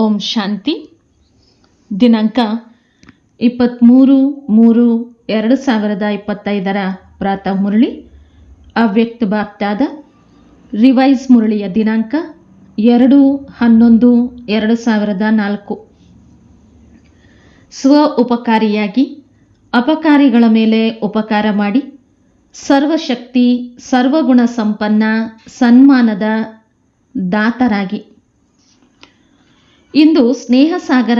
ಓಂ ಶಾಂತಿ. ದಿನಾಂಕ ಇಪ್ಪತ್ತ್ಮೂರು ಮೂರು ಎರಡು ಸಾವಿರದ ಇಪ್ಪತ್ತೈದರ ಪ್ರಾತಃ ಮುರಳಿ. ಅವ್ಯಕ್ತ ಬಾಪ್ತಾದ ರಿವೈಸ್ ಮುರಳಿಯ ದಿನಾಂಕ ಎರಡು ಹನ್ನೊಂದು ಎರಡು ಸಾವಿರದ ನಾಲ್ಕು. ಸ್ವ ಉಪಕಾರಿಯಾಗಿ ಅಪಕಾರಿಗಳ ಮೇಲೆ ಉಪಕಾರ ಮಾಡಿ ಸರ್ವಶಕ್ತಿ, ಸರ್ವಗುಣ ಸಂಪನ್ನ, ಸನ್ಮಾನದ ದಾತರಾಗಿ. ಇಂದು ಸ್ನೇಹಸಾಗರ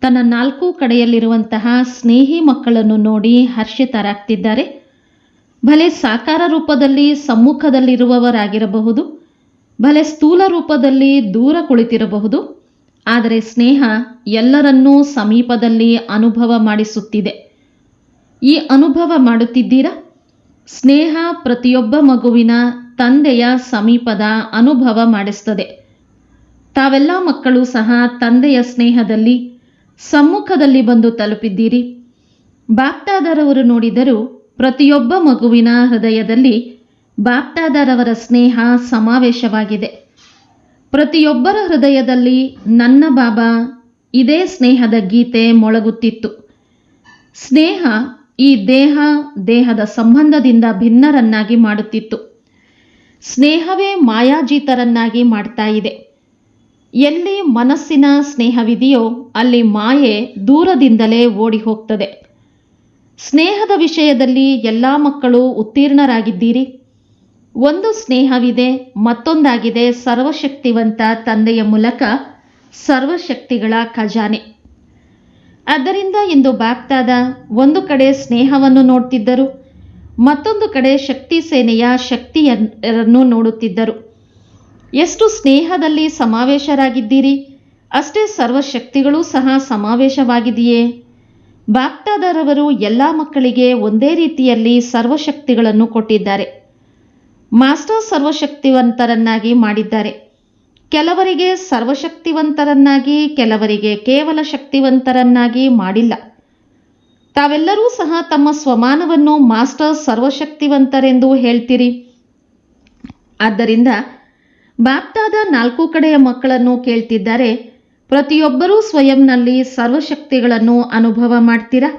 ತನ್ನ ನಾಲ್ಕು ಕಡೆಯಲ್ಲಿರುವಂತಹ ಸ್ನೇಹಿ ಮಕ್ಕಳನ್ನು ನೋಡಿ ಹರ್ಷಿತರಾಗ್ತಿದ್ದಾರೆ. ಭಲೆ ಸಾಕಾರ ರೂಪದಲ್ಲಿ ಸಮ್ಮುಖದಲ್ಲಿರುವವರಾಗಿರಬಹುದು. ಭಲೆ ಸ್ಥೂಲ ರೂಪದಲ್ಲಿ ದೂರ ಕುಳಿತಿರಬಹುದು. ಆದರೆ ಸ್ನೇಹ ಎಲ್ಲರನ್ನೂ ಸಮೀಪದಲ್ಲಿ ಅನುಭವ ಮಾಡಿಸುತ್ತಿದೆ. ಈ ಅನುಭವ ಮಾಡುತ್ತಿದ್ದೀರಾ? ಸ್ನೇಹ ಪ್ರತಿಯೊಬ್ಬ ಮಗುವಿನ ತಂದೆಯ ಸಮೀಪದ ಅನುಭವ ಮಾಡಿಸ್ತದೆ. ತಾವೆಲ್ಲ ಮಕ್ಕಳು ಸಹ ತಂದೆಯ ಸ್ನೇಹದಲ್ಲಿ ಸಮ್ಮುಖದಲ್ಲಿ ಬಂದು ತಲುಪಿದ್ದೀರಿ. ಬಾಪ್ತಾದರವರು ನೋಡಿದರೂ ಪ್ರತಿಯೊಬ್ಬ ಮಗುವಿನ ಹೃದಯದಲ್ಲಿ ಬಾಪ್ತಾದರವರ ಸ್ನೇಹ ಸಮಾವೇಶವಾಗಿದೆ. ಪ್ರತಿಯೊಬ್ಬರ ಹೃದಯದಲ್ಲಿ ನನ್ನ ಬಾಬಾ ಇದೇ ಸ್ನೇಹದ ಗೀತೆ ಮೊಳಗುತ್ತಿತ್ತು. ಸ್ನೇಹ ಈ ದೇಹ, ದೇಹದ ಸಂಬಂಧದಿಂದ ಭಿನ್ನರನ್ನಾಗಿ ಮಾಡುತ್ತಿತ್ತು. ಸ್ನೇಹವೇ ಮಾಯಾಜೀತರನ್ನಾಗಿ ಮಾಡ್ತಾ ಇದೆ. ಎಲ್ಲಿ ಮನಸ್ಸಿನ ಸ್ನೇಹವಿದೆಯೋ, ಅಲ್ಲಿ ಮಾಯೆ ದೂರದಿಂದಲೇ ಓಡಿ ಹೋಗ್ತದೆ ಸ್ನೇಹದ ವಿಷಯದಲ್ಲಿ ಎಲ್ಲ ಮಕ್ಕಳು ಉತ್ತೀರ್ಣರಾಗಿದ್ದೀರಿ. ಒಂದು ಸ್ನೇಹವಿದೆ, ಮತ್ತೊಂದಾಗಿದೆ ಸರ್ವಶಕ್ತಿವಂತ ತಂದೆಯ ಮೂಲಕ ಸರ್ವಶಕ್ತಿಗಳ ಖಜಾನೆ. ಆದ್ದರಿಂದ ಇಂದು ಬಾಕ್ತಾದ ಒಂದು ಕಡೆ ಸ್ನೇಹವನ್ನು ನೋಡ್ತಿದ್ದರು, ಮತ್ತೊಂದು ಕಡೆ ಶಕ್ತಿ ಸೇನೆಯ ಶಕ್ತಿಯನ್ನು ನೋಡುತ್ತಿದ್ದರು. ಎಷ್ಟು ಸ್ನೇಹದಲ್ಲಿ ಸಮಾವೇಶರಾಗಿದ್ದೀರಿ? ಅಷ್ಟೇ ಸರ್ವಶಕ್ತಿಗಳು ಸಹ ಸಮಾವೇಶವಾಗಿದೆಯೇ? ಬಾಕ್ತಾದರವರು ಎಲ್ಲ ಮಕ್ಕಳಿಗೆ ಒಂದೇ ರೀತಿಯಲ್ಲಿ ಸರ್ವಶಕ್ತಿಗಳನ್ನು ಕೊಟ್ಟಿದ್ದಾರೆ. ಮಾಸ್ಟರ್ ಸರ್ವಶಕ್ತಿವಂತರನ್ನಾಗಿ ಮಾಡಿದ್ದಾರೆ. ಕೆಲವರಿಗೆ ಸರ್ವಶಕ್ತಿವಂತರನ್ನಾಗಿ, ಕೆಲವರಿಗೆ ಕೇವಲ ಶಕ್ತಿವಂತರನ್ನಾಗಿ ಮಾಡಿಲ್ಲ. ತಾವೆಲ್ಲರೂ ಸಹ ತಮ್ಮ ಸ್ವಮಾನವನ್ನು ಮಾಸ್ಟರ್ ಸರ್ವಶಕ್ತಿವಂತರೆಂದು ಹೇಳ್ತೀರಿ. ಆದ್ದರಿಂದ ಬಾಪ್ತಾದ ನಾಲ್ಕು ಕಡೆಯ ಮಕ್ಕಳನ್ನು ಕೇಳ್ತಿದ್ದಾರೆ, ಪ್ರತಿಯೊಬ್ಬರೂ ಸ್ವಯಂನಲ್ಲಿ ಸರ್ವಶಕ್ತಿಗಳನ್ನು ಅನುಭವ ಮಾಡ್ತೀರಾ?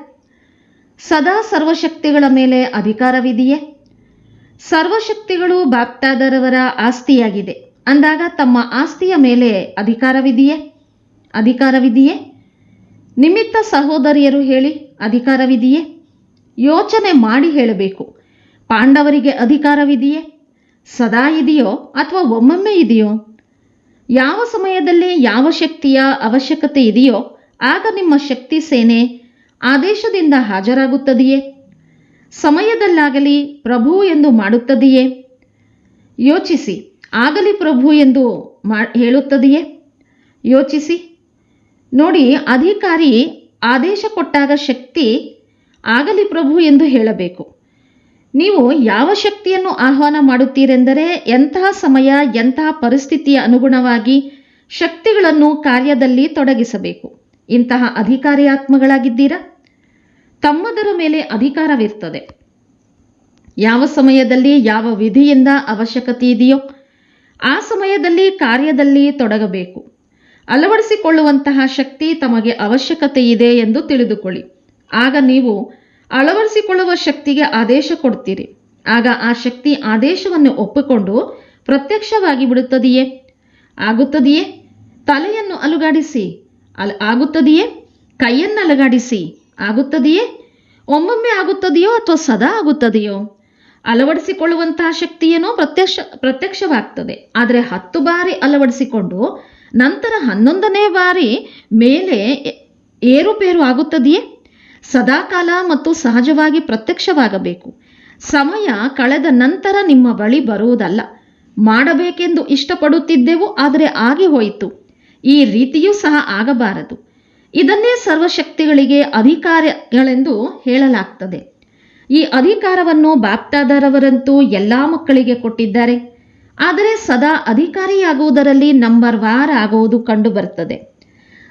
ಸದಾ ಸರ್ವಶಕ್ತಿಗಳ ಮೇಲೆ ಅಧಿಕಾರವಿದೆಯೇ? ಸರ್ವಶಕ್ತಿಗಳು ಬಾಪ್ತಾದರವರ ಆಸ್ತಿಯಾಗಿದೆ, ಅಂದಾಗ ತಮ್ಮ ಆಸ್ತಿಯ ಮೇಲೆ ಅಧಿಕಾರವಿದೆಯೇ? ಅಧಿಕಾರವಿದೆಯೇ? ನಿಮಿತ್ತ ಸಹೋದರಿಯರು ಹೇಳಿ, ಅಧಿಕಾರವಿದೆಯೇ? ಯೋಚನೆ ಮಾಡಿ ಹೇಳಬೇಕು. ಪಾಂಡವರಿಗೆ ಅಧಿಕಾರವಿದೆಯೇ? ಸದಾ ಇದೆಯೋ ಅಥವಾ ಒಮ್ಮೊಮ್ಮೆ ಇದೆಯೋ? ಯಾವ ಸಮಯದಲ್ಲಿ ಯಾವ ಶಕ್ತಿಯ ಅವಶ್ಯಕತೆ ಇದೆಯೋ, ಆಗ ನಿಮ್ಮ ಶಕ್ತಿ ಸೇನೆ ಆದೇಶದಿಂದ ಹಾಜರಾಗುತ್ತದೆಯೇ? ಸಮಯದಲ್ಲಾಗಲಿ ಪ್ರಭು ಎಂದು ಮಾಡುತ್ತದೆಯೇ? ಯೋಚಿಸಿ, ಆಗಲಿ ಪ್ರಭು ಎಂದು ಮಾ, ಹೇಳುತ್ತದೆಯೇ? ಯೋಚಿಸಿ. ನೋಡಿ, ಅಧಿಕಾರಿ ಆದೇಶ ಕೊಟ್ಟಾಗ ಶಕ್ತಿ ಆಗಲಿ ಪ್ರಭು ಎಂದು ಹೇಳಬೇಕು. ನೀವು ಯಾವ ಶಕ್ತಿಯನ್ನು ಆಹ್ವಾನ ಮಾಡುತ್ತೀರೆಂದರೆ ಎಂತಹ ಸಮಯ, ಎಂತಹ ಪರಿಸ್ಥಿತಿಯ ಅನುಗುಣವಾಗಿ ಶಕ್ತಿಗಳನ್ನು ಕಾರ್ಯದಲ್ಲಿ ತೊಡಗಿಸಬೇಕು. ಇಂತಹ ಅಧಿಕಾರಿ ಆತ್ಮಗಳಾಗಿದ್ದೀರಾ ತಮ್ಮದರ ಮೇಲೆ ಅಧಿಕಾರವಿರ್ತದೆ. ಯಾವ ಸಮಯದಲ್ಲಿ, ಯಾವ ವಿಧಿಯಿಂದ ಅವಶ್ಯಕತೆ ಇದೆಯೋ, ಆ ಸಮಯದಲ್ಲಿ ಕಾರ್ಯದಲ್ಲಿ ತೊಡಗಬೇಕು. ಅಳವಡಿಸಿಕೊಳ್ಳುವಂತಹ ಶಕ್ತಿ ತಮಗೆ ಅವಶ್ಯಕತೆ ಇದೆ ಎಂದು ತಿಳಿದುಕೊಳ್ಳಿ. ಆಗ ನೀವು ಅಳವಡಿಸಿಕೊಳ್ಳುವ ಶಕ್ತಿಗೆ ಆದೇಶ ಕೊಡ್ತೀರಿ ಆಗ ಆ ಶಕ್ತಿ ಆದೇಶವನ್ನು ಒಪ್ಪಿಕೊಂಡು ಪ್ರತ್ಯಕ್ಷವಾಗಿ ಬಿಡುತ್ತದೆಯೇ? ಆಗುತ್ತದೆಯೇ? ತಲೆಯನ್ನು ಅಲುಗಾಡಿಸಿ. ಅಲ್ ಆಗುತ್ತದೆಯೇ? ಕೈಯನ್ನು ಅಲುಗಾಡಿಸಿ. ಆಗುತ್ತದೆಯೇ? ಒಮ್ಮೊಮ್ಮೆ ಆಗುತ್ತದೆಯೋ ಅಥವಾ ಸದಾ ಆಗುತ್ತದೆಯೋ? ಅಳವಡಿಸಿಕೊಳ್ಳುವಂತಹ ಶಕ್ತಿಯೇನೋ ಪ್ರತ್ಯಕ್ಷ, ಪ್ರತ್ಯಕ್ಷವಾಗ್ತದೆ. ಆದರೆ ಹತ್ತು ಬಾರಿ ಅಳವಡಿಸಿಕೊಂಡು ನಂತರ ಹನ್ನೊಂದನೇ ಬಾರಿ ಮೇಲೆ ಏರುಪೇರು ಆಗುತ್ತದೆಯೇ? ಸದಾಕಾಲ ಮತ್ತು ಸಹಜವಾಗಿ ಪ್ರತ್ಯಕ್ಷವಾಗಬೇಕು. ಸಮಯ ಕಳೆದ ನಂತರ ನಿಮ್ಮ ಬಳಿ ಬರುವುದಲ್ಲ. ಮಾಡಬೇಕೆಂದು ಇಷ್ಟಪಡುತ್ತಿದ್ದೆವು, ಆದರೆ ಆಗಿ ಹೋಯಿತು. ಈ ರೀತಿಯೂ ಸಹ ಆಗಬಾರದು. ಇದನ್ನೇ ಸರ್ವಶಕ್ತಿಗಳಿಗೆ ಅಧಿಕಾರಗಳೆಂದು ಹೇಳಲಾಗ್ತದೆ. ಈ ಅಧಿಕಾರವನ್ನು ಬಾಪ್ತಾದರವರಂತೂ ಎಲ್ಲ ಮಕ್ಕಳಿಗೆ ಕೊಟ್ಟಿದ್ದಾರೆ. ಆದರೆ ಸದಾ ಅಧಿಕಾರಿಯಾಗುವುದರಲ್ಲಿ ನಂಬರ್ ವಾರ್ ಆಗುವುದು ಕಂಡುಬರುತ್ತದೆ.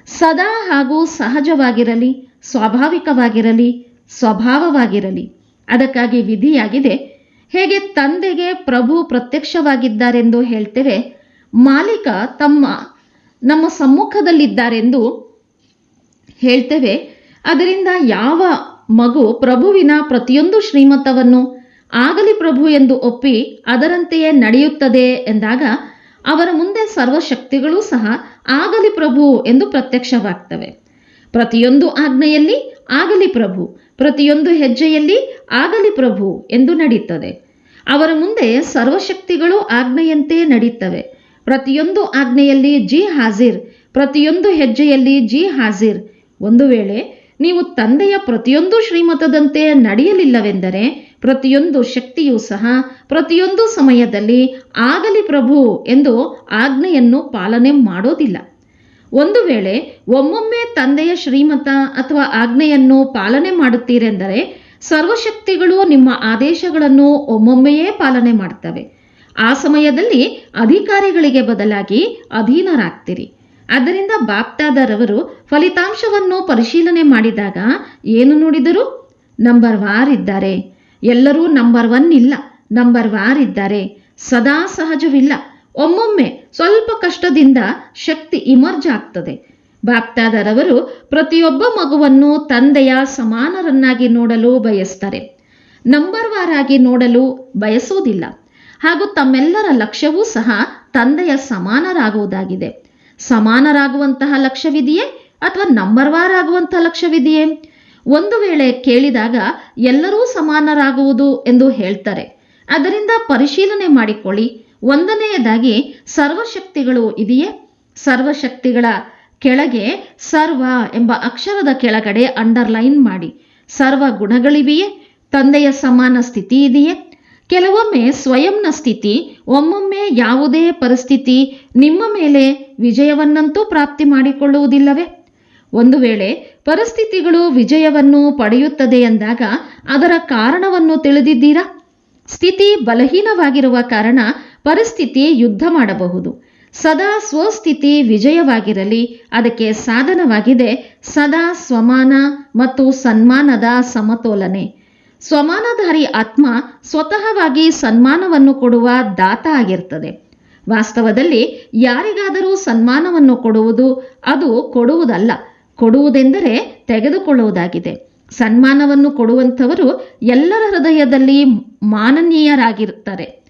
ಸದಾ ಹಾಗೂ ಸಹಜವಾಗಿರಲಿ. ಸ್ವಾಭಾವಿಕವಾಗಿರಲಿ, ಸ್ವಭಾವವಾಗಿರಲಿ. ಅದಕ್ಕಾಗಿ ವಿಧಿಯಾಗಿದೆ. ಹೇಗೆ ತಂದೆಗೆ ಪ್ರಭು ಪ್ರತ್ಯಕ್ಷವಾಗಿದ್ದಾರೆಂದು ಹೇಳ್ತೇವೆ. ಮಾಲೀಕ ತಮ್ಮ, ನಮ್ಮ ಸಮ್ಮುಖದಲ್ಲಿದ್ದಾರೆಂದು ಹೇಳ್ತೇವೆ. ಅದರಿಂದ ಯಾವ ಮಗು ಪ್ರಭುವಿನ ಪ್ರತಿಯೊಂದು ಶ್ರೀಮಂತವನ್ನು ಆಗಲಿ ಪ್ರಭು ಎಂದು ಒಪ್ಪಿ ಅದರಂತೆಯೇ ನಡೆಯುತ್ತದೆ ಎಂದಾಗ ಅವರ ಮುಂದೆ ಸರ್ವಶಕ್ತಿಗಳು ಸಹ ಆಗಲಿ ಪ್ರಭು ಎಂದು ಪ್ರತ್ಯಕ್ಷವಾಗ್ತವೆ. ಪ್ರತಿಯೊಂದು ಆಜ್ಞೆಯಲ್ಲಿ ಆಗಲಿ ಪ್ರಭು, ಪ್ರತಿಯೊಂದು ಹೆಜ್ಜೆಯಲ್ಲಿ ಆಗಲಿ ಪ್ರಭು ಎಂದು ನಡೀತದೆ. ಅವರ ಮುಂದೆ ಸರ್ವಶಕ್ತಿಗಳು ಆಜ್ಞೆಯಂತೆ ನಡೀತವೆ. ಪ್ರತಿಯೊಂದು ಆಜ್ಞೆಯಲ್ಲಿ ಜಿ ಹಾಜಿರ್, ಪ್ರತಿಯೊಂದು ಹೆಜ್ಜೆಯಲ್ಲಿ ಜಿ ಹಾಜಿರ್. ಒಂದು ವೇಳೆ ನೀವು ತಂದೆಯ ಪ್ರತಿಯೊಂದು ಶ್ರೀಮತದಂತೆ ನಡೆಯಲಿಲ್ಲವೆಂದರೆ ಪ್ರತಿಯೊಂದು ಶಕ್ತಿಯೂ ಸಹ ಪ್ರತಿಯೊಂದು ಸಮಯದಲ್ಲಿ ಆಗಲಿ ಪ್ರಭು ಎಂದು ಆಜ್ಞೆಯನ್ನು ಪಾಲನೆ ಮಾಡೋದಿಲ್ಲ. ಒಂದು ವೇಳೆ ಒಮ್ಮೊಮ್ಮೆ ತಂದೆಯ ಶ್ರೀಮತ ಅಥವಾ ಆಜ್ಞೆಯನ್ನು ಪಾಲನೆ ಮಾಡುತ್ತೀರೆಂದರೆ ಸರ್ವಶಕ್ತಿಗಳು ನಿಮ್ಮ ಆದೇಶಗಳನ್ನು ಒಮ್ಮೊಮ್ಮೆಯೇ ಪಾಲನೆ ಮಾಡ್ತವೆ ಆ ಸಮಯದಲ್ಲಿ ಅಧಿಕಾರಿಗಳಿಗೆ ಬದಲಾಗಿ ಅಧೀನರಾಗ್ತೀರಿ. ಅದರಿಂದ ಬಾಪ್ತಾದರವರು ಫಲಿತಾಂಶವನ್ನು ಪರಿಶೀಲನೆ ಮಾಡಿದಾಗ ಏನು ನೋಡಿದರು? ನಂಬರ್ ವಾರ್ ಇದ್ದಾರೆ. ಎಲ್ಲರೂ ನಂಬರ್ ಒನ್ ಇಲ್ಲ. ನಂಬರ್ ವಾರ್ ಇದ್ದಾರೆ. ಸದಾ ಸಹಜವಿಲ್ಲ. ಒಮ್ಮೊಮ್ಮೆ ಸ್ವಲ್ಪ ಕಷ್ಟದಿಂದ ಶಕ್ತಿ ಇಮರ್ಜ್ ಆಗ್ತದೆ. ಬಾಪ್ತಾದರವರು ಪ್ರತಿಯೊಬ್ಬ ಮಗುವನ್ನು ತಂದೆಯ ಸಮಾನರನ್ನಾಗಿ ನೋಡಲು ಬಯಸ್ತಾರೆ. ನಂಬರ್ ವಾರ್ ಆಗಿ ನೋಡಲು ಬಯಸುವುದಿಲ್ಲ ಹಾಗೂ ತಮ್ಮೆಲ್ಲರ ಲಕ್ಷ್ಯವೂ ಸಹ ತಂದೆಯ ಸಮಾನರಾಗುವುದಾಗಿದೆ. ಸಮಾನರಾಗುವಂತಹ ಲಕ್ಷ್ಯವಿದೆಯೇ ಅಥವಾ ನಂಬರ್ ವಾರ್ ಆಗುವಂತಹ ಲಕ್ಷ್ಯವಿದೆಯೇ? ಒಂದು ವೇಳೆ ಕೇಳಿದಾಗ ಎಲ್ಲರೂ ಸಮಾನರಾಗುವುದು ಎಂದು ಹೇಳ್ತಾರೆ. ಅದರಿಂದ ಪರಿಶೀಲನೆ ಮಾಡಿಕೊಳ್ಳಿ. ಒಂದನೆಯದಾಗಿ ಸರ್ವಶಕ್ತಿಗಳು ಇದೆಯೇ? ಸರ್ವಶಕ್ತಿಗಳ ಕೆಳಗೆ ಸರ್ವ ಎಂಬ ಅಕ್ಷರದ ಕೆಳಗಡೆ ಅಂಡರ್ಲೈನ್ ಮಾಡಿ. ಸರ್ವ ಗುಣಗಳಿವೆಯೇ? ತಂದೆಯ ಸಮಾನ ಸ್ಥಿತಿ ಇದೆಯೇ? ಕೆಲವೊಮ್ಮೆ ಸ್ವಯಂನ ಸ್ಥಿತಿ, ಒಮ್ಮೊಮ್ಮೆ ಯಾವುದೇ ಪರಿಸ್ಥಿತಿ ನಿಮ್ಮ ಮೇಲೆ ವಿಜಯವನ್ನಂತೂ ಪ್ರಾಪ್ತಿ ಮಾಡಿಕೊಳ್ಳುವುದಿಲ್ಲವೇ? ಒಂದು ವೇಳೆ ಪರಿಸ್ಥಿತಿಗಳು ವಿಜಯವನ್ನು ಪಡೆಯುತ್ತದೆ ಎಂದಾಗ ಅದರ ಕಾರಣವನ್ನು ತಿಳಿದಿದ್ದೀರಾ? ಸ್ಥಿತಿ ಬಲಹೀನವಾಗಿರುವ ಕಾರಣ ಪರಿಸ್ಥಿತಿ ಯುದ್ಧ ಮಾಡಬಹುದು. ಸದಾ ಸ್ವಸ್ಥಿತಿ ವಿಜಯವಾಗಿರಲಿ, ಅದಕ್ಕೆ ಸಾಧನವಾಗಿದೆ ಸದಾ ಸ್ವಮಾನ ಮತ್ತು ಸನ್ಮಾನದ ಸಮತೋಲನೆ. ಸ್ವಮಾನಧಾರಿ ಆತ್ಮ ಸ್ವತಃವಾಗಿ ಸನ್ಮಾನವನ್ನು ಕೊಡುವ ದಾತ ಆಗಿರ್ತದೆ. ವಾಸ್ತವದಲ್ಲಿ ಯಾರಿಗಾದರೂ ಸನ್ಮಾನವನ್ನು ಕೊಡುವುದು ಅದು ಕೊಡುವುದಲ್ಲ, ಕೊಡುವುದೆಂದರೆ ತೆಗೆದುಕೊಳ್ಳುವುದಾಗಿದೆ. ಸನ್ಮಾನವನ್ನು ಕೊಡುವಂಥವರು ಎಲ್ಲರ ಹೃದಯದಲ್ಲಿ ಮಾನನೀಯರಾಗಿರುತ್ತಾರೆ.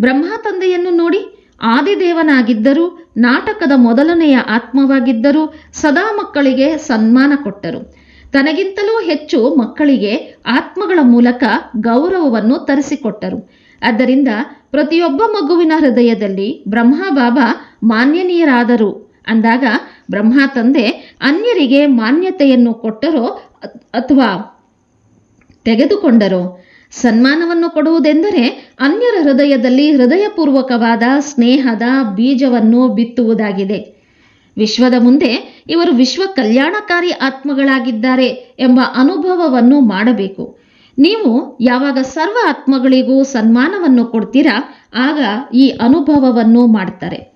ಬ್ರಹ್ಮ ತಂದೆಯನ್ನು ನೋಡಿ ಆದಿದೇವನಾಗಿದ್ದರು, ನಾಟಕದ ಮೊದಲನೆಯ ಆತ್ಮವಾಗಿದ್ದರೂ ಸದಾ ಮಕ್ಕಳಿಗೆ ಸನ್ಮಾನ ಕೊಟ್ಟರು. ತನಗಿಂತಲೂ ಹೆಚ್ಚು ಮಕ್ಕಳಿಗೆ ಆತ್ಮಗಳ ಮೂಲಕ ಗೌರವವನ್ನು ತರಿಸಿಕೊಟ್ಟರು. ಆದ್ದರಿಂದ ಪ್ರತಿಯೊಬ್ಬ ಮಗುವಿನ ಹೃದಯದಲ್ಲಿ ಬ್ರಹ್ಮ ಬಾಬಾ ಮಾನ್ಯನೀಯರಾದರು. ಅಂದಾಗ ಬ್ರಹ್ಮ ತಂದೆ ಅನ್ಯರಿಗೆ ಮಾನ್ಯತೆಯನ್ನು ಕೊಟ್ಟರೋ ಅಥವಾ ತೆಗೆದುಕೊಂಡರೋ ಸನ್ಮಾನವನ್ನು ಕೊಡುವುದೆಂದರೆ ಅನ್ಯರ ಹೃದಯದಲ್ಲಿ ಹೃದಯಪೂರ್ವಕವಾದ ಸ್ನೇಹದ ಬೀಜವನ್ನು ಬಿತ್ತುವುದಾಗಿದೆ. ವಿಶ್ವದ ಮುಂದೆ ಇವರು ವಿಶ್ವ ಕಲ್ಯಾಣಕಾರಿ ಆತ್ಮಗಳಾಗಿದ್ದಾರೆ ಎಂಬ ಅನುಭವವನ್ನು ಮಾಡಬೇಕು. ನೀವು ಯಾವಾಗ ಸರ್ವ ಆತ್ಮಗಳಿಗೂ ಸನ್ಮಾನವನ್ನು ಕೊಡ್ತೀರಾ, ಆಗ ಈ ಅನುಭವವನ್ನು ಮಾಡ್ತಾರೆ.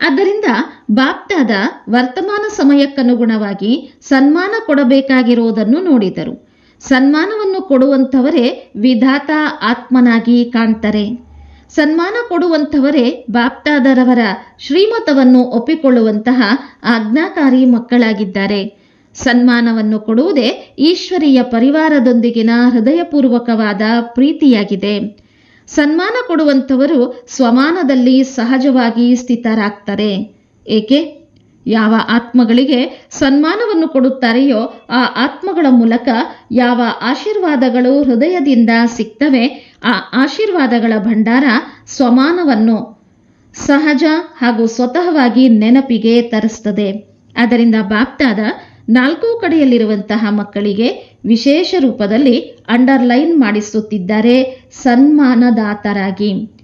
ಆದ್ದರಿಂದ ಬಾಪ್ತಾದ ವರ್ತಮಾನ ಸಮಯಕ್ಕನುಗುಣವಾಗಿ ಸನ್ಮಾನ ಕೊಡಬೇಕಾಗಿರುವುದನ್ನು ನೋಡಿದರು. ಸನ್ಮಾನವನ್ನು ಕೊಡುವಂಥವರೇ ವಿಧಾತ ಆತ್ಮನಾಗಿ ಕಾಣ್ತಾರೆ. ಸನ್ಮಾನ ಕೊಡುವಂಥವರೇ ಬಾಪ್ತಾದರವರ ಶ್ರೀಮತವನ್ನು ಒಪ್ಪಿಕೊಳ್ಳುವಂತಹ ಆಜ್ಞಾಕಾರಿ ಮಕ್ಕಳಾಗಿದ್ದಾರೆ. ಸನ್ಮಾನವನ್ನು ಕೊಡುವುದೇ ಈಶ್ವರೀಯ ಪರಿವಾರದೊಂದಿಗಿನ ಹೃದಯಪೂರ್ವಕವಾದ ಪ್ರೀತಿಯಾಗಿದೆ. ಸನ್ಮಾನ ಕೊಡುವಂಥವರು ಸ್ವಮಾನದಲ್ಲಿ ಸಹಜವಾಗಿ ಸ್ಥಿತರಾಗ್ತಾರೆ. ಏಕೆ? ಯಾವ ಆತ್ಮಗಳಿಗೆ ಸನ್ಮಾನವನ್ನು ಕೊಡುತ್ತಾರೆಯೋ ಆ ಆತ್ಮಗಳ ಮೂಲಕ ಯಾವ ಆಶೀರ್ವಾದಗಳು ಹೃದಯದಿಂದ ಸಿಗ್ತವೆ, ಆ ಆಶೀರ್ವಾದಗಳ ಭಂಡಾರ ಸ್ವಮಾನವನ್ನು ಸಹಜ ಹಾಗೂ ಸ್ವತಃವಾಗಿ ನೆನಪಿಗೆ ತರಿಸ್ತದೆ. ಅದರಿಂದ ಬಾಪ್ತಾದ ನಾಲ್ಕು ಕಡೆಯಲ್ಲಿರುವಂತಹ ಮಕ್ಕಳಿಗೆ ವಿಶೇಷ ರೂಪದಲ್ಲಿ ಅಂಡರ್ಲೈನ್ ಮಾಡಿಸುತ್ತಿದ್ದಾರೆ ಸನ್ಮಾನದಾತರಾಗಿ.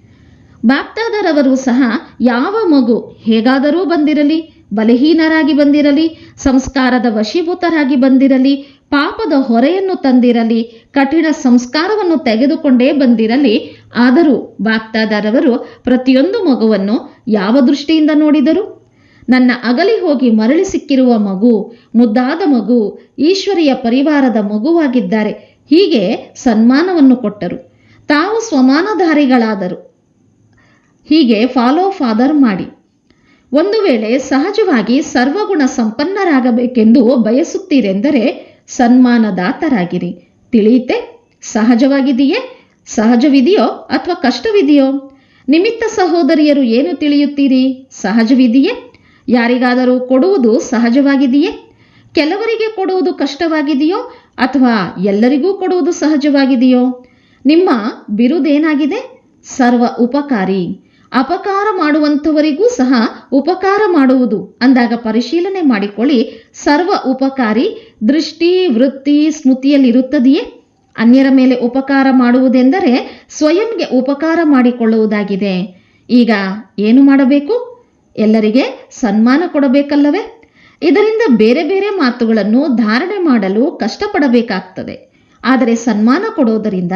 ಬಾಪ್ತಾದರವರು ಸಹ ಯಾವ ಮಗು ಹೇಗಾದರೂ ಬಂದಿರಲಿ, ಬಲಹೀನರಾಗಿ ಬಂದಿರಲಿ, ಸಂಸ್ಕಾರದ ವಶೀಭೂತರಾಗಿ ಬಂದಿರಲಿ, ಪಾಪದ ಹೊರೆಯನ್ನು ತಂದಿರಲಿ, ಕಠಿಣ ಸಂಸ್ಕಾರವನ್ನು ತೆಗೆದುಕೊಂಡೇ ಬಂದಿರಲಿ, ಆದರೂ ಬಾಪ್ತಾದರವರು ಪ್ರತಿಯೊಂದು ಮಗುವನ್ನು ಯಾವ ದೃಷ್ಟಿಯಿಂದ ನೋಡಿದರು? ನನ್ನ ಅಗಲಿ ಹೋಗಿ ಮರಳಿ ಸಿಕ್ಕಿರುವ ಮಗು, ಮುದ್ದಾದ ಮಗು, ಈಶ್ವರಿಯ ಪರಿವಾರದ ಮಗುವಾಗಿದ್ದಾರೆ. ಹೀಗೆ ಸನ್ಮಾನವನ್ನು ಕೊಟ್ಟರು. ತಾವು ಸ್ವಮಾನಧಾರಿಗಳಾದರು. ಹೀಗೆ ಫಾಲೋ ಫಾದರ್ ಮಾಡಿ. ಒಂದು ವೇಳೆ ಸಹಜವಾಗಿ ಸರ್ವಗುಣ ಸಂಪನ್ನರಾಗಬೇಕೆಂದು ಬಯಸುತ್ತೀರೆಂದರೆ ಸನ್ಮಾನದಾತರಾಗಿರಿ. ತಿಳಿಯುತ್ತೆ ಸಹಜವಾಗಿದೆಯೇ? ಸಹಜವಿದೆಯೋ ಅಥವಾ ಕಷ್ಟವಿದೆಯೋ? ನಿಮಿತ್ತ ಸಹೋದರಿಯರು ಏನು ತಿಳಿಯುತ್ತೀರಿ? ಸಹಜವಿದೆಯೇ? ಯಾರಿಗಾದರೂ ಕೊಡುವುದು ಸಹಜವಾಗಿದೆಯೇ? ಕೆಲವರಿಗೆ ಕೊಡುವುದು ಕಷ್ಟವಾಗಿದೆಯೋ ಅಥವಾ ಎಲ್ಲರಿಗೂ ಕೊಡುವುದು ಸಹಜವಾಗಿದೆಯೋ? ನಿಮ್ಮ ಬಿರುದೇನಾಗಿದೆ? ಸರ್ವ ಉಪಕಾರಿ. ಅಪಕಾರ ಮಾಡುವಂಥವರಿಗೂ ಸಹ ಉಪಕಾರ ಮಾಡುವುದು. ಅಂದಾಗ ಪರಿಶೀಲನೆ ಮಾಡಿಕೊಳ್ಳಿ. ಸರ್ವ ಉಪಕಾರಿ, ದೃಷ್ಟಿ, ವೃತ್ತಿ, ಸ್ಮೃತಿಯಲ್ಲಿರುತ್ತದೆಯೇ? ಅನ್ಯರ ಮೇಲೆ ಉಪಕಾರ ಮಾಡುವುದೆಂದರೆ ಸ್ವಯಂಗೆ ಉಪಕಾರ ಮಾಡಿಕೊಳ್ಳುವುದಾಗಿದೆ. ಈಗ ಏನು ಮಾಡಬೇಕು? ಎಲ್ಲರಿಗೆ ಸನ್ಮಾನ ಕೊಡಬೇಕಲ್ಲವೇ? ಇದರಿಂದ ಬೇರೆ ಬೇರೆ ಮಾತುಗಳನ್ನು ಧಾರಣೆ ಮಾಡಲು ಕಷ್ಟಪಡಬೇಕಾಗ್ತದೆ. ಆದರೆ ಸನ್ಮಾನ ಕೊಡೋದರಿಂದ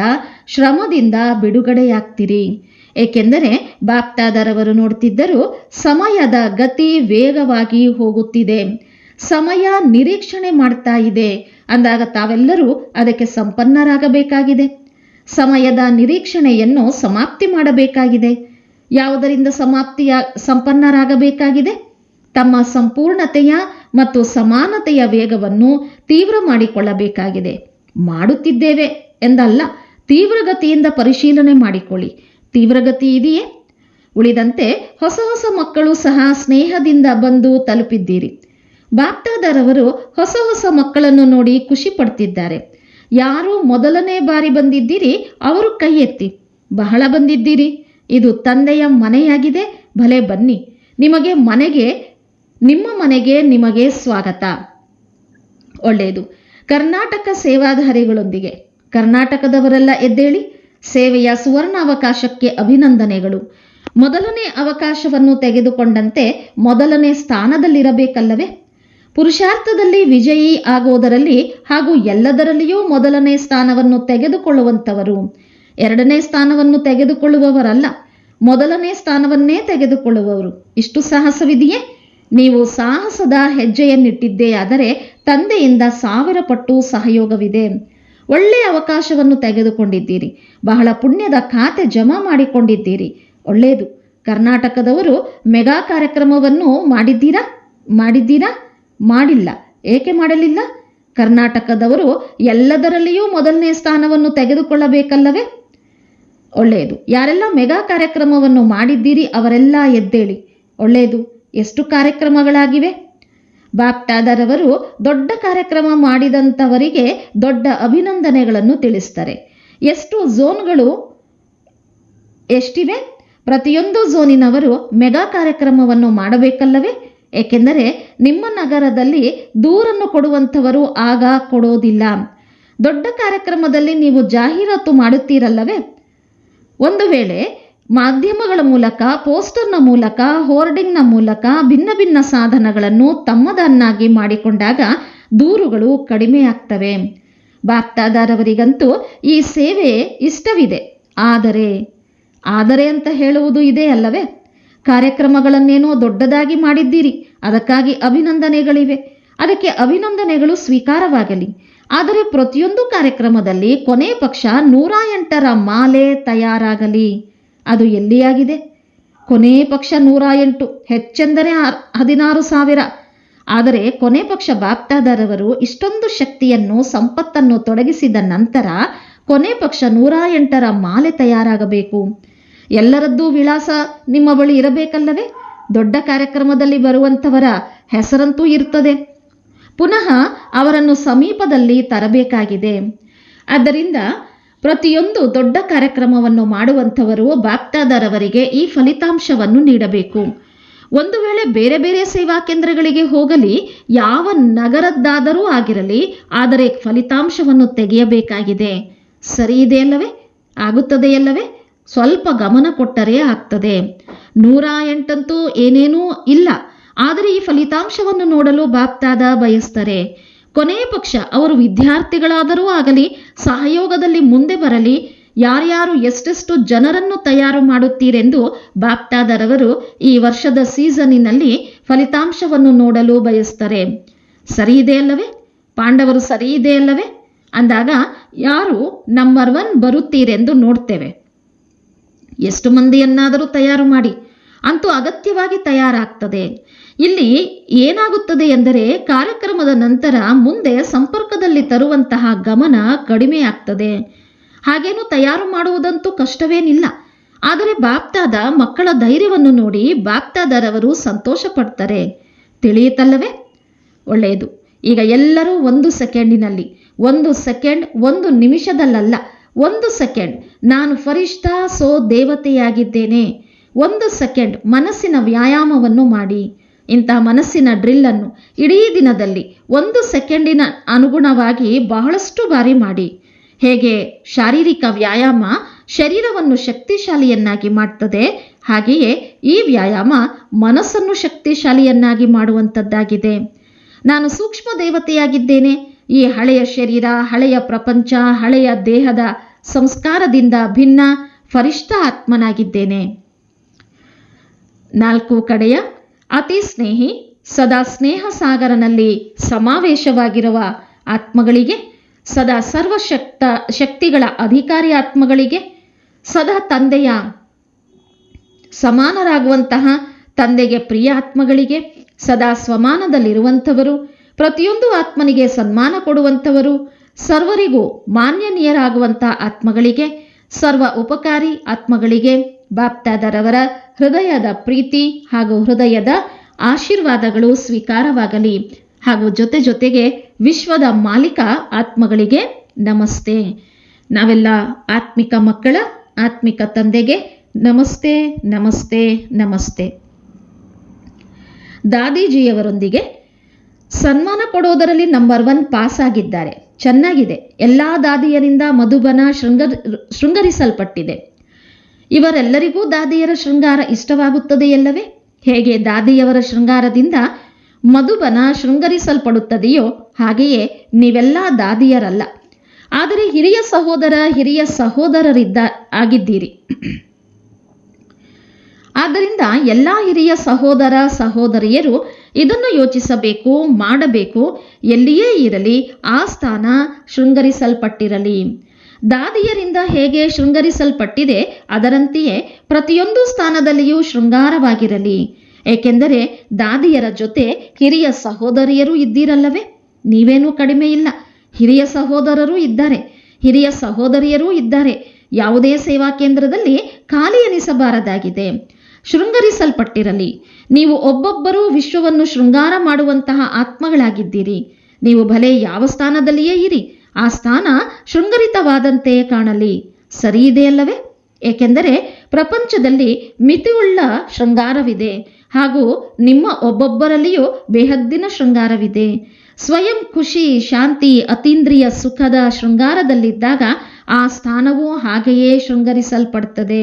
ಶ್ರಮದಿಂದ ಬಿಡುಗಡೆಯಾಗ್ತೀರಿ. ಏಕೆಂದರೆ ಬಾಪ್ತಾದರವರು ನೋಡ್ತಿದ್ದರು, ಸಮಯದ ಗತಿ ವೇಗವಾಗಿ ಹೋಗುತ್ತಿದೆ. ಸಮಯ ನಿರೀಕ್ಷಣೆ ಮಾಡ್ತಾ ಇದೆ. ಅಂದಾಗ ತಾವೆಲ್ಲರೂ ಅದಕ್ಕೆ ಸಂಪನ್ನರಾಗಬೇಕಾಗಿದೆ. ಸಮಯದ ನಿರೀಕ್ಷಣೆಯನ್ನು ಸಮಾಪ್ತಿ ಮಾಡಬೇಕಾಗಿದೆ. ಯಾವುದರಿಂದ ಸಮಾಪ್ತಿಯ ಸಂಪನ್ನರಾಗಬೇಕಾಗಿದೆ? ತಮ್ಮ ಸಂಪೂರ್ಣತೆಯ ಮತ್ತು ಸಮಾನತೆಯ ವೇಗವನ್ನು ತೀವ್ರ ಮಾಡಿಕೊಳ್ಳಬೇಕಾಗಿದೆ. ಮಾಡುತ್ತಿದ್ದೇವೆ ಎಂದಲ್ಲ, ತೀವ್ರಗತಿಯಿಂದ ಪರಿಶೀಲನೆ ಮಾಡಿಕೊಳ್ಳಿ. ತೀವ್ರಗತಿ ಇದೆಯೇ? ಉಳಿದಂತೆ ಹೊಸ ಹೊಸ ಮಕ್ಕಳು ಸಹ ಸ್ನೇಹದಿಂದ ಬಂದು ತಲುಪಿದ್ದೀರಿ. ಬಾಪ್ತಾದರವರು ಹೊಸ ಹೊಸ ಮಕ್ಕಳನ್ನು ನೋಡಿ ಖುಷಿ ಪಡ್ತಿದ್ದಾರೆ. ಯಾರು ಮೊದಲನೇ ಬಾರಿ ಬಂದಿದ್ದೀರಿ, ಅವರು ಕೈ ಎತ್ತಿ ಬಹಳ ಬಂದಿದ್ದೀರಿ. ಇದು ತಂದೆಯ ಮನೆಯಾಗಿದೆ. ಭಲೆ ಬನ್ನಿ. ನಿಮಗೆ ಮನೆಗೆ, ನಿಮ್ಮ ಮನೆಗೆ ನಿಮಗೆ ಸ್ವಾಗತ. ಒಳ್ಳೆಯದು. ಕರ್ನಾಟಕ ಸೇವಾಧಾರಿಗಳೊಂದಿಗೆ. ಕರ್ನಾಟಕದವರೆಲ್ಲ ಎದ್ದೇಳಿ ಸೇವೆಯ ಸುವರ್ಣ ಅವಕಾಶಕ್ಕೆ ಅಭಿನಂದನೆಗಳು. ಮೊದಲನೇ ಅವಕಾಶವನ್ನು ತೆಗೆದುಕೊಂಡಂತೆ ಮೊದಲನೇ ಸ್ಥಾನದಲ್ಲಿರಬೇಕಲ್ಲವೇ? ಪುರುಷಾರ್ಥದಲ್ಲಿ ವಿಜಯಿ ಆಗೋದರಲ್ಲಿ ಹಾಗೂ ಎಲ್ಲದರಲ್ಲಿಯೂ ಮೊದಲನೇ ಸ್ಥಾನವನ್ನು ತೆಗೆದುಕೊಳ್ಳುವಂಥವರು. ಎರಡನೇ ಸ್ಥಾನವನ್ನು ತೆಗೆದುಕೊಳ್ಳುವವರಲ್ಲ, ಮೊದಲನೇ ಸ್ಥಾನವನ್ನೇ ತೆಗೆದುಕೊಳ್ಳುವವರು. ಇಷ್ಟು ಸಾಹಸವಿದೆಯೇ? ನೀವು ಸಾಹಸದ ಹೆಜ್ಜೆಯನ್ನಿಟ್ಟಿದ್ದೇ ಆದರೆ ತಂದೆಯಿಂದ ಸಾವಿರ ಪಟ್ಟು ಸಹಯೋಗವಿದೆ. ಒಳ್ಳೆಯ ಅವಕಾಶವನ್ನು ತೆಗೆದುಕೊಂಡಿದ್ದೀರಿ. ಬಹಳ ಪುಣ್ಯದ ಖಾತೆ ಜಮಾ ಮಾಡಿಕೊಂಡಿದ್ದೀರಿ. ಒಳ್ಳೆಯದು. ಕರ್ನಾಟಕದವರು ಮೆಗಾ ಕಾರ್ಯಕ್ರಮವನ್ನು ಮಾಡಿದ್ದೀರಾ? ಮಾಡಿದ್ದೀರಾ? ಮಾಡಿಲ್ಲ. ಏಕೆ ಮಾಡಲಿಲ್ಲ? ಕರ್ನಾಟಕದವರು ಎಲ್ಲದರಲ್ಲಿಯೂ ಮೊದಲನೇ ಸ್ಥಾನವನ್ನು ತೆಗೆದುಕೊಳ್ಳಬೇಕಲ್ಲವೇ? ಒಳ್ಳೆಯದು. ಯಾರೆಲ್ಲ ಮೆಗಾ ಕಾರ್ಯಕ್ರಮವನ್ನು ಮಾಡಿದ್ದೀರಿ ಅವರೆಲ್ಲ ಎದ್ದೇಳಿ. ಒಳ್ಳೆಯದು. ಎಷ್ಟು ಕಾರ್ಯಕ್ರಮಗಳಾಗಿವೆ? ಬಾಪ್ಟಾದರವರು ದೊಡ್ಡ ಕಾರ್ಯಕ್ರಮ ಮಾಡಿದಂಥವರಿಗೆ ದೊಡ್ಡ ಅಭಿನಂದನೆಗಳನ್ನು ತಿಳಿಸ್ತಾರೆ. ಎಷ್ಟು ಝೋನ್ಗಳು ಎಷ್ಟಿವೆ? ಪ್ರತಿಯೊಂದು ಝೋನಿನವರು ಮೆಗಾ ಕಾರ್ಯಕ್ರಮವನ್ನು ಮಾಡಬೇಕಲ್ಲವೇ? ಏಕೆಂದರೆ ನಿಮ್ಮ ನಗರದಲ್ಲಿ ದೂರನ್ನು ಕೊಡುವಂಥವರು ಆಗ ಕೊಡೋದಿಲ್ಲ. ದೊಡ್ಡ ಕಾರ್ಯಕ್ರಮದಲ್ಲಿ ನೀವು ಜಾಹೀರಾತು ಮಾಡುತ್ತೀರಲ್ಲವೇ? ಒಂದು ವೇಳೆ ಮಾಧ್ಯಮಗಳ ಮೂಲಕ, ಪೋಸ್ಟರ್ನ ಮೂಲಕ, ಹೋರ್ಡಿಂಗ್ನ ಮೂಲಕ ಭಿನ್ನ ಭಿನ್ನ ಸಾಧನಗಳನ್ನು ತಮ್ಮದನ್ನಾಗಿ ಮಾಡಿಕೊಂಡಾಗ ದೂರುಗಳು ಕಡಿಮೆಯಾಗ್ತವೆ ಬಾಪ್ತಾದಾರವರಿಗಂತೂ ಈ ಸೇವೆ ಇಷ್ಟವಿದೆ. ಆದರೆ ಆದರೆ ಅಂತ ಹೇಳುವುದು ಇದೆ ಅಲ್ಲವೇ? ಕಾರ್ಯಕ್ರಮಗಳನ್ನೇನೋ ದೊಡ್ಡದಾಗಿ ಮಾಡಿದ್ದೀರಿ, ಅದಕ್ಕಾಗಿ ಅಭಿನಂದನೆಗಳಿವೆ. ಅದಕ್ಕೆ ಅಭಿನಂದನೆಗಳು ಸ್ವೀಕಾರವಾಗಲಿ. ಆದರೆ ಪ್ರತಿಯೊಂದು ಕಾರ್ಯಕ್ರಮದಲ್ಲಿ ಕೊನೆ ಪಕ್ಷ ನೂರ ಎಂಟರ ಮಾಲೆ ತಯಾರಾಗಲಿ. ಅದು ಎಲ್ಲಿಯಾಗಿದೆ? ಕೊನೆ ಪಕ್ಷ ನೂರ ಎಂಟು ಹೆಚ್ಚೆಂದರೆ ಹದಿನಾರು ಸಾವಿರ. ಆದರೆ ಕೊನೆ ಪಕ್ಷ ಬಾಪ್ತಾದರವರು ಇಷ್ಟೊಂದು ಶಕ್ತಿಯನ್ನು, ಸಂಪತ್ತನ್ನು ತೊಡಗಿಸಿದ ನಂತರ ಕೊನೆ ಪಕ್ಷ ನೂರ ಎಂಟರ ಮಾಲೆ ತಯಾರಾಗಬೇಕು. ಎಲ್ಲರದ್ದೂ ವಿಳಾಸ ನಿಮ್ಮ ಬಳಿ ಇರಬೇಕಲ್ಲವೇ? ದೊಡ್ಡ ಕಾರ್ಯಕ್ರಮದಲ್ಲಿ ಬರುವಂಥವರ ಹೆಸರಂತೂ ಇರ್ತದೆ. ಪುನಃ ಅವರನ್ನು ಸಮೀಪದಲ್ಲಿ ತರಬೇಕಾಗಿದೆ. ಆದ್ದರಿಂದ ಪ್ರತಿಯೊಂದು ದೊಡ್ಡ ಕಾರ್ಯಕ್ರಮವನ್ನು ಮಾಡುವಂಥವರು ಬಾಪ್ತಾದರವರಿಗೆ ಈ ಫಲಿತಾಂಶವನ್ನು ನೀಡಬೇಕು. ಒಂದು ವೇಳೆ ಬೇರೆ ಬೇರೆ ಸೇವಾ ಕೇಂದ್ರಗಳಿಗೆ ಹೋಗಲಿ, ಯಾವ ನಗರದ್ದಾದರೂ ಆಗಿರಲಿ, ಆದರೆ ಫಲಿತಾಂಶವನ್ನು ತೆಗೆಯಬೇಕಾಗಿದೆ. ಸರಿ ಇದೆಯಲ್ಲವೇ ಆಗುತ್ತದೆಯಲ್ಲವೇ ಸ್ವಲ್ಪ ಗಮನ ಕೊಟ್ಟರೆ ಆಗ್ತದೆ. ನೂರ ಎಂಟಂತೂ ಏನೇನೂ ಇಲ್ಲ. ಆದರೆ ಈ ಫಲಿತಾಂಶವನ್ನು ನೋಡಲು ಬಾಪ್ತಾದ ಬಯಸ್ತಾರೆ. ಕೊನೆಯ ಪಕ್ಷ ಅವರು ವಿದ್ಯಾರ್ಥಿಗಳಾದರೂ ಆಗಲಿ, ಸಹಯೋಗದಲ್ಲಿ ಮುಂದೆ ಬರಲಿ, ಯಾರ್ಯಾರು ಎಷ್ಟೆಷ್ಟು ಜನರನ್ನು ತಯಾರು ಮಾಡುತ್ತೀರೆಂದು ಬಾಪ್ತಾದರವರು ಈ ವರ್ಷದ ಸೀಸನಿನಲ್ಲಿ ಫಲಿತಾಂಶವನ್ನು ನೋಡಲು ಬಯಸ್ತಾರೆ. ಸರಿ ಇದೆಯಲ್ಲವೇ ಪಾಂಡವರು ಸರಿ ಇದೆಯಲ್ಲವೇ ಅಂದಾಗ ಯಾರು ನಂಬರ್ ಒನ್ ಬರುತ್ತೀರೆಂದು ನೋಡ್ತೇವೆ. ಎಷ್ಟು ಮಂದಿಯನ್ನಾದರೂ ತಯಾರು ಮಾಡಿ ಅಂತೂ ಅಗತ್ಯವಾಗಿ ತಯಾರಾಗ್ತದೆ. ಇಲ್ಲಿ ಏನಾಗುತ್ತದೆ ಎಂದರೆ ಕಾರ್ಯಕ್ರಮದ ನಂತರ ಮುಂದೆ ಸಂಪರ್ಕದಲ್ಲಿ ತರುವಂತಹ ಗಮನ ಕಡಿಮೆ ಆಗ್ತದೆ ಹಾಗೇನು ತಯಾರು ಮಾಡುವುದಂತೂ ಕಷ್ಟವೇನಿಲ್ಲ. ಆದರೆ ಬಾಪ್ತಾದ ಮಕ್ಕಳ ಧೈರ್ಯವನ್ನು ನೋಡಿ ಬಾಪ್ತಾದರವರು ಸಂತೋಷ ಪಡ್ತಾರೆ ತಿಳಿಯುತ್ತಲ್ಲವೇ? ಒಳ್ಳೆಯದು. ಈಗ ಎಲ್ಲರೂ ಒಂದು ಸೆಕೆಂಡಿನಲ್ಲಿ, ಒಂದು ಸೆಕೆಂಡ್, ಒಂದು ನಿಮಿಷದಲ್ಲಲ್ಲ, ಒಂದು ಸೆಕೆಂಡ್. ನಾನು ಫರಿಷ್ಠಾ ಸೋ ದೇವತೆಯಾಗಿದ್ದೇನೆ. ಒಂದು ಸೆಕೆಂಡ್ ಮನಸ್ಸಿನ ವ್ಯಾಯಾಮವನ್ನು ಮಾಡಿ. ಇಂಥ ಮನಸ್ಸಿನ ಡ್ರಿಲ್ಲನ್ನು ಇಡೀ ದಿನದಲ್ಲಿ ಒಂದು ಸೆಕೆಂಡಿನ ಅನುಗುಣವಾಗಿ ಬಹಳಷ್ಟು ಬಾರಿ ಮಾಡಿ. ಹೇಗೆ? ಶಾರೀರಿಕ ವ್ಯಾಯಾಮ ಶರೀರವನ್ನು ಶಕ್ತಿಶಾಲಿಯನ್ನಾಗಿ ಮಾಡ್ತದೆ. ಹಾಗೆಯೇ ಈ ವ್ಯಾಯಾಮ ಮನಸ್ಸನ್ನು ಶಕ್ತಿಶಾಲಿಯನ್ನಾಗಿ ಮಾಡುವಂಥದ್ದಾಗಿದೆ. ನಾನು ಸೂಕ್ಷ್ಮ ದೇವತೆಯಾಗಿದ್ದೇನೆ. ಈ ಹಳೆಯ ಶರೀರ, ಹಳೆಯ ಪ್ರಪಂಚ, ಹಳೆಯ ದೇಹದ ಸಂಸ್ಕಾರದಿಂದ ಭಿನ್ನ, ಫರಿಷ್ಠ ಆತ್ಮನಾಗಿದ್ದೇನೆ. ನಾಲ್ಕು ಕಡೆಯ ಅತಿ ಸ್ನೇಹಿ, ಸದಾ ಸ್ನೇಹ ಸಾಗರನಲ್ಲಿ ಸಮಾವೇಶವಾಗಿರುವ ಆತ್ಮಗಳಿಗೆ, ಸದಾ ಸರ್ವಶಕ್ತ ಶಕ್ತಿಗಳ ಅಧಿಕಾರಿ ಆತ್ಮಗಳಿಗೆ, ಸದಾ ತಂದೆಯ ಸಮಾನರಾಗುವಂತಹ ತಂದೆಗೆ ಪ್ರಿಯ ಆತ್ಮಗಳಿಗೆ, ಸದಾ ಸ್ವಮಾನದಲ್ಲಿರುವಂಥವರು, ಪ್ರತಿಯೊಂದು ಆತ್ಮನಿಗೆ ಸನ್ಮಾನ ಕೊಡುವಂಥವರು, ಸರ್ವರಿಗೂ ಮಾನ್ಯನೀಯರಾಗುವಂಥ ಆತ್ಮಗಳಿಗೆ, ಸರ್ವ ಉಪಕಾರಿ ಆತ್ಮಗಳಿಗೆ ಬಾಪ್ತಾದರವರ ಹೃದಯದ ಪ್ರೀತಿ ಹಾಗೂ ಹೃದಯದ ಆಶೀರ್ವಾದಗಳು ಸ್ವೀಕಾರವಾಗಲಿ. ಹಾಗೂ ಜೊತೆ ಜೊತೆಗೆ ವಿಶ್ವದ ಮಾಲೀಕ ಆತ್ಮಗಳಿಗೆ ನಮಸ್ತೆ. ನಾವೆಲ್ಲ ಆತ್ಮಿಕ ಮಕ್ಕಳ, ಆತ್ಮಿಕ ತಂದೆಗೆ ನಮಸ್ತೆ ನಮಸ್ತೆ ನಮಸ್ತೆ. ದಾದೀಜಿಯವರೊಂದಿಗೆ ಸನ್ಮಾನ ಕೊಡೋದರಲ್ಲಿ ನಂಬರ್ ಒನ್ ಪಾಸ್ ಆಗಿದ್ದಾರೆ ಚೆನ್ನಾಗಿದೆ. ಎಲ್ಲ ದಾದಿಯರಿಂದ ಮಧುಬನ ಶೃಂಗ ಶೃಂಗರಿಸಲ್ಪಟ್ಟಿದೆ. ಇವರೆಲ್ಲರಿಗೂ ದಾದಿಯರ ಶೃಂಗಾರ ಇಷ್ಟವಾಗುತ್ತದೆಯಲ್ಲವೇ ಹೇಗೆ ದಾದಿಯವರ ಶೃಂಗಾರದಿಂದ ಮಧುಬನ ಶೃಂಗರಿಸಲ್ಪಡುತ್ತದೆಯೋ ಹಾಗೆಯೇ ನೀವೆಲ್ಲ ದಾದಿಯರಲ್ಲ. ಆದರೆ ಹಿರಿಯ ಸಹೋದರ, ಹಿರಿಯ ಸಹೋದರರಿದ್ದ ಆಗಿದ್ದೀರಿ. ಆದ್ದರಿಂದ ಎಲ್ಲ ಹಿರಿಯ ಸಹೋದರ, ಸಹೋದರಿಯರು ಇದನ್ನು ಯೋಚಿಸಬೇಕು, ಮಾಡಬೇಕು, ಎಲ್ಲಿಯೇ ಇರಲಿ, ಆ ಸ್ಥಾನ ಶೃಂಗರಿಸಲ್ಪಟ್ಟಿರಲಿ. ದಾದಿಯರಿಂದ ಹೇಗೆ ಶೃಂಗರಿಸಲ್ಪಟ್ಟಿದೆ, ಅದರಂತೆಯೇ ಪ್ರತಿಯೊಂದು ಸ್ಥಾನದಲ್ಲಿಯೂ ಶೃಂಗಾರವಾಗಿರಲಿ. ಏಕೆಂದರೆ ದಾದಿಯರ ಜೊತೆ ಹಿರಿಯ ಸಹೋದರಿಯರು ಇದ್ದೀರಲ್ಲವೇ? ನೀವೇನೂ ಕಡಿಮೆ ಇಲ್ಲ. ಹಿರಿಯ ಸಹೋದರರು ಇದ್ದಾರೆ. ಹಿರಿಯ ಸಹೋದರಿಯರೂ ಇದ್ದಾರೆ. ಯಾವುದೇ ಸೇವಾ ಕೇಂದ್ರದಲ್ಲಿ ಖಾಲಿ ಎನಿಸಬಾರದಾಗಿದೆ. ಶೃಂಗರಿಸಲ್ಪಟ್ಟಿರಲಿ. ನೀವು ಒಬ್ಬೊಬ್ಬರೂ ವಿಶ್ವವನ್ನು ಶೃಂಗಾರ ಮಾಡುವಂತಹ ಆತ್ಮಗಳಾಗಿದ್ದೀರಿ. ನೀವು ಭಲೆ ಯಾವ ಸ್ಥಾನದಲ್ಲಿಯೇ ಇರಿ. ಆ ಸ್ಥಾನ ಶೃಂಗರಿತವಾದಂತೆ ಕಾಣಲಿ. ಸರಿ ಇದೆಯಲ್ಲವೇ ಏಕೆಂದರೆ ಪ್ರಪಂಚದಲ್ಲಿ ಮಿತಿಯುಳ್ಳ ಶೃಂಗಾರವಿದೆ ಹಾಗೂ ನಿಮ್ಮ ಒಬ್ಬೊಬ್ಬರಲ್ಲಿಯೂ ಬೇಹದ್ದಿನ ಶೃಂಗಾರವಿದೆ. ಸ್ವಯಂ ಖುಷಿ, ಶಾಂತಿ, ಅತೀಂದ್ರಿಯ ಸುಖದ ಶೃಂಗಾರದಲ್ಲಿದ್ದಾಗ ಆ ಸ್ಥಾನವೂ ಹಾಗೆಯೇ ಶೃಂಗರಿಸಲ್ಪಡ್ತದೆ.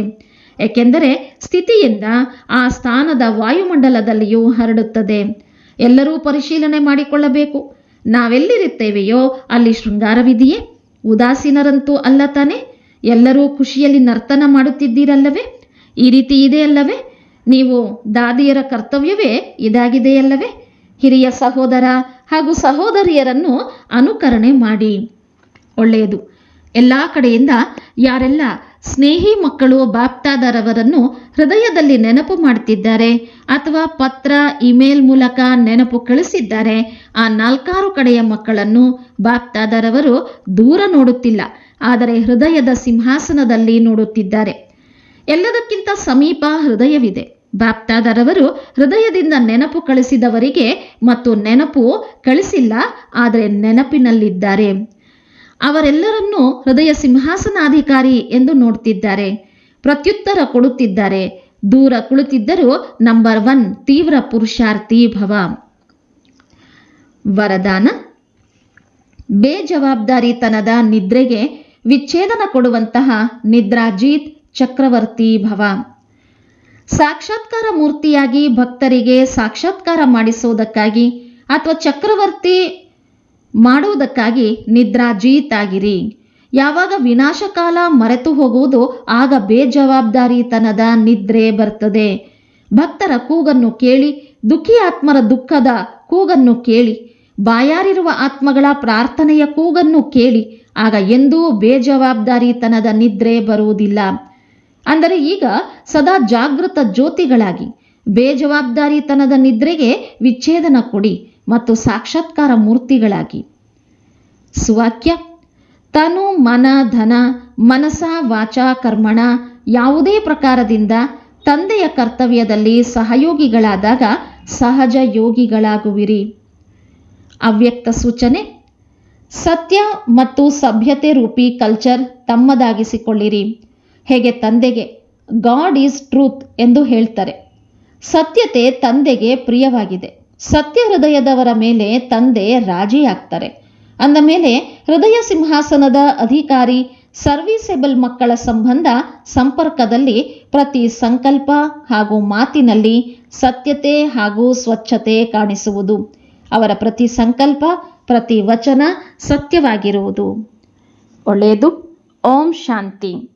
ಏಕೆಂದರೆ ಸ್ಥಿತಿಯಿಂದ ಆ ಸ್ಥಾನದ ವಾಯುಮಂಡಲದಲ್ಲಿಯೂ ಹರಡುತ್ತದೆ. ಎಲ್ಲರೂ ಪರಿಶೀಲನೆ ಮಾಡಿಕೊಳ್ಳಬೇಕು. ನಾವೆಲ್ಲಿರುತ್ತೇವೆಯೋ ಅಲ್ಲಿ ಶೃಂಗಾರವಿದೆಯೇ? ಉದಾಸೀನರಂತೂ ಅಲ್ಲ ತಾನೆ? ಎಲ್ಲರೂ ಖುಷಿಯಲ್ಲಿ ನರ್ತನ ಮಾಡುತ್ತಿದ್ದೀರಲ್ಲವೇ? ಈ ರೀತಿ ಇದೆ ಅಲ್ಲವೇ? ನೀವು ದಾದಿಯರ ಕರ್ತವ್ಯವೇ ಇದಾಗಿದೆಯಲ್ಲವೇ? ಹಿರಿಯ ಸಹೋದರ ಹಾಗೂ ಸಹೋದರಿಯರನ್ನು ಅನುಕರಣೆ ಮಾಡಿ. ಒಳ್ಳೆಯದು. ಎಲ್ಲ ಕಡೆಯಿಂದ ಯಾರೆಲ್ಲ ಸ್ನೇಹಿ ಮಕ್ಕಳು ಬಾಪ್ತಾದರವರನ್ನು ಹೃದಯದಲ್ಲಿ ನೆನಪು ಮಾಡ್ತಿದ್ದಾರೆ ಅಥವಾ ಪತ್ರ, ಇಮೇಲ್ ಮೂಲಕ ನೆನಪು ಕಳಿಸಿದ್ದಾರೆ. ಆ ನಾಲ್ಕಾರು ಕಡೆಯ ಮಕ್ಕಳನ್ನು ಬಾಪ್ತಾದರವರು ದೂರ ನೋಡುತ್ತಿಲ್ಲ, ಆದರೆ ಹೃದಯದ ಸಿಂಹಾಸನದಲ್ಲಿ ನೋಡುತ್ತಿದ್ದಾರೆ. ಎಲ್ಲದಕ್ಕಿಂತ ಸಮೀಪ ಹೃದಯವಿದೆ. ಬಾಪ್ತಾದರವರು ಹೃದಯದಿಂದ ನೆನಪು ಕಳಿಸಿದವರಿಗೆ ಮತ್ತು ನೆನಪು ಕಳಿಸಿಲ್ಲ, ಆದರೆ ನೆನಪಿನಲ್ಲಿದ್ದಾರೆ. ಅವರೆಲ್ಲರನ್ನೂ ಹೃದಯ ಸಿಂಹಾಸನಾಧಿಕಾರಿ ಎಂದು ನೋಡ್ತಿದ್ದಾರೆ. ಪ್ರತ್ಯುತ್ತರ ಕೊಡುತ್ತಿದ್ದಾರೆ. ದೂರ ಕುಳಿತಿದ್ದರೂ ನಂಬರ್ ಒನ್ ತೀವ್ರ ಪುರುಷಾರ್ಥಿ ಭವ. ವರದಾನ? ಬೇಜವಾಬ್ದಾರಿತನದ ನಿದ್ರೆಗೆ ವಿಚ್ಛೇದನ ಕೊಡುವಂತಹ ನಿದ್ರಾಜೀತ್ ಚಕ್ರವರ್ತಿ ಭವ. ಸಾಕ್ಷಾತ್ಕಾರ ಮೂರ್ತಿಯಾಗಿ ಭಕ್ತರಿಗೆ ಸಾಕ್ಷಾತ್ಕಾರ ಮಾಡಿಸುವುದಕ್ಕಾಗಿ ಅಥವಾ ಚಕ್ರವರ್ತಿ ಮಾಡುವುದಕ್ಕಾಗಿ ನಿದ್ರಾಜೀತಾಗಿರಿ ಯಾವಾಗ ವಿನಾಶಕಾಲ ಮರೆತು ಹೋಗುವುದು ಆಗ ಬೇಜವಾಬ್ದಾರಿತನದ ನಿದ್ರೆ ಬರ್ತದೆ. ಭಕ್ತರ ಕೂಗನ್ನು ಕೇಳಿ, ದುಃಖಿ ಆತ್ಮರ ದುಃಖದ ಕೂಗನ್ನು ಕೇಳಿ, ಬಾಯಾರಿರುವ ಆತ್ಮಗಳ ಪ್ರಾರ್ಥನೆಯ ಕೂಗನ್ನು ಕೇಳಿ, ಆಗ ಎಂದೂ ಬೇಜವಾಬ್ದಾರಿತನದ ನಿದ್ರೆ ಬರುವುದಿಲ್ಲ. ಅಂದರೆ ಈಗ ಸದಾ ಜಾಗೃತ ಜ್ಯೋತಿಗಳಾಗಿ, ಬೇಜವಾಬ್ದಾರಿತನದ ನಿದ್ರೆಗೆ ವಿಚ್ಛೇದನ ಕೊಡಿ. ಮತ್ತು ಸಾಕ್ಷಾತ್ಕಾರ ಮೂರ್ತಿಗಳಾಗಿ. ಸುವಾಕ್ಯ, ತನು ಮನ ಧನ ಮನಸ ವಾಚ ಕರ್ಮಣ ಯಾವುದೇ ಪ್ರಕಾರದಿಂದ ತಂದೆಯ ಕರ್ತವ್ಯದಲ್ಲಿ ಸಹಯೋಗಿಗಳಾದಾಗ ಸಹಜ ಯೋಗಿಗಳಾಗುವಿರಿ. ಅವ್ಯಕ್ತ ಸೂಚನೆ, ಸತ್ಯ ಮತ್ತು ಸಭ್ಯತೆ ರೂಪಿ ಕಲ್ಚರ್ ತಮ್ಮದಾಗಿಸಿಕೊಳ್ಳಿರಿ. ಹೇಗೆ ತಂದೆಗೆ, ಗಾಡ್ ಈಸ್ ಟ್ರೂತ್ ಎಂದು ಹೇಳ್ತಾರೆ. ಸತ್ಯತೆ ತಂದೆಗೆ ಪ್ರಿಯವಾಗಿದೆ. ಸತ್ಯ ಹೃದಯದವರ ಮೇಲೆ ತಂದೆ ರಾಜಿಯಾಗ್ತಾರೆ. ಅಂದ ಮೇಲೆ ಹೃದಯ ಸಿಂಹಾಸನದ ಅಧಿಕಾರಿ, ಸರ್ವಿಸೇಬಲ್ ಮಕ್ಕಳ ಸಂಬಂಧ ಸಂಪರ್ಕದಲ್ಲಿ ಪ್ರತಿ ಸಂಕಲ್ಪ ಹಾಗೂ ಮಾತಿನಲ್ಲಿ ಸತ್ಯತೆ ಹಾಗೂ ಸ್ವಚ್ಛತೆ ಕಾಣಿಸುವುದು. ಅವರ ಪ್ರತಿ ಸಂಕಲ್ಪ, ಪ್ರತಿ ವಚನ ಸತ್ಯವಾಗಿರುವುದು. ಒಳ್ಳೆಯದು. ಓಂ ಶಾಂತಿ.